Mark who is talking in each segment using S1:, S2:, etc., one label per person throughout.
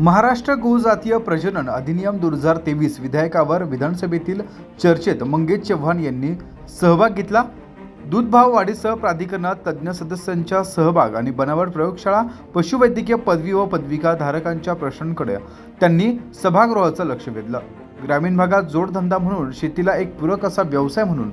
S1: महाराष्ट्र गोजातीय प्रजनन अधिनियम दोन हजार तेवीस विधेयकावर विधानसभेतील चर्चेत मंगेश चव्हाण यांनी सहभाग घेतला. दूध भाव वाढीसह प्राधिकरणात तज्ज्ञ सदस्यांचा सहभाग आणि बनावट प्रयोगशाळा पशुवैद्यकीय पदवी व पदविका धारकांच्या प्रश्नांकडे त्यांनी सभागृहाचं लक्ष वेधलं. ग्रामीण भागात जोडधंदा म्हणून शेतीला एक पूरक असा व्यवसाय म्हणून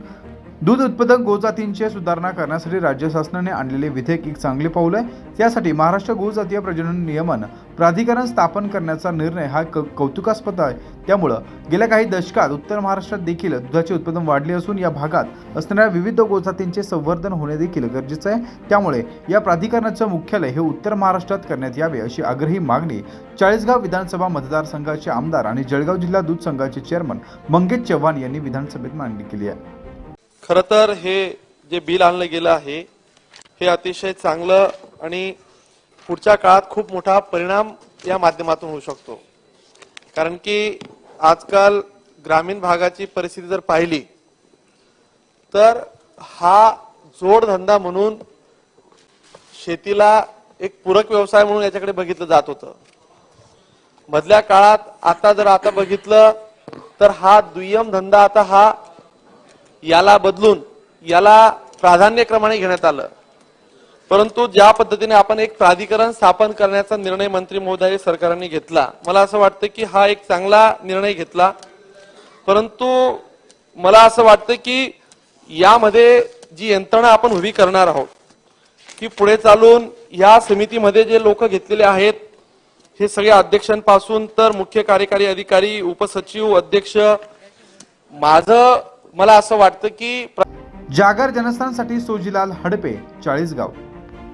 S1: दूध उत्पादक गोजातींची सुधारणा करण्यासाठी राज्य शासनाने आणलेले विधेयक एक चांगले पाऊल आहे. त्यासाठी महाराष्ट्र गोजातीय प्रजनन नियमन प्राधिकरण स्थापन करण्याचा निर्णय हा क कौतुकास्पद आहे. त्यामुळं गेल्या काही दशकात उत्तर महाराष्ट्रात देखील दुधाचे उत्पादन वाढले असून या भागात असणाऱ्या विविध गोजातींचे संवर्धन होणे देखील गरजेचं आहे. त्यामुळे या प्राधिकरणाचं मुख्यालय हे उत्तर महाराष्ट्रात करण्यात यावे अशी आग्रही मागणी चाळीसगाव विधानसभा मतदारसंघाचे आमदार आणि जळगाव जिल्हा दूध संघाचे चेअरमन मंगेश चव्हाण यांनी विधानसभेत मांडणी केली आहे.
S2: खरं तर हे जे बिल आणलं गेलं आहे हे अतिशय चांगलं आणि पुढच्या काळात खूप मोठा परिणाम या माध्यमातून होऊ शकतो. कारण की आजकाल ग्रामीण भागाची परिस्थिती जर पाहिली तर हा जोडधंदा म्हणून शेतीला एक पूरक व्यवसाय म्हणून याच्याकडे बघितलं जात होतं. मधल्या काळात आता जर आता बघितलं तर हा दुय्यम धंदा आता हा याला बदलून याला प्राधान्यक्रमाने घेण्यात आलं. परंतु ज्या पद्धतीने आपण एक प्राधिकरण स्थापन करण्याचा निर्णय मंत्री महोदय सरकारने घेतला मला असं वाटतं की हा एक चांगला निर्णय घेतला. परंतु मला असं वाटतं की यामध्ये जी यंत्रणा आपण उभी करणार आहोत की पुढे चालून या समितीमध्ये जे लोक घेतलेले आहेत हे सगळ्या अध्यक्षांपासून तर मुख्य कार्यकारी अधिकारी उपसचिव अध्यक्ष माझं मला असं वाटतं की
S1: जागर जनस्थानसाठी सोजीलाल हडपे चाळीसगाव.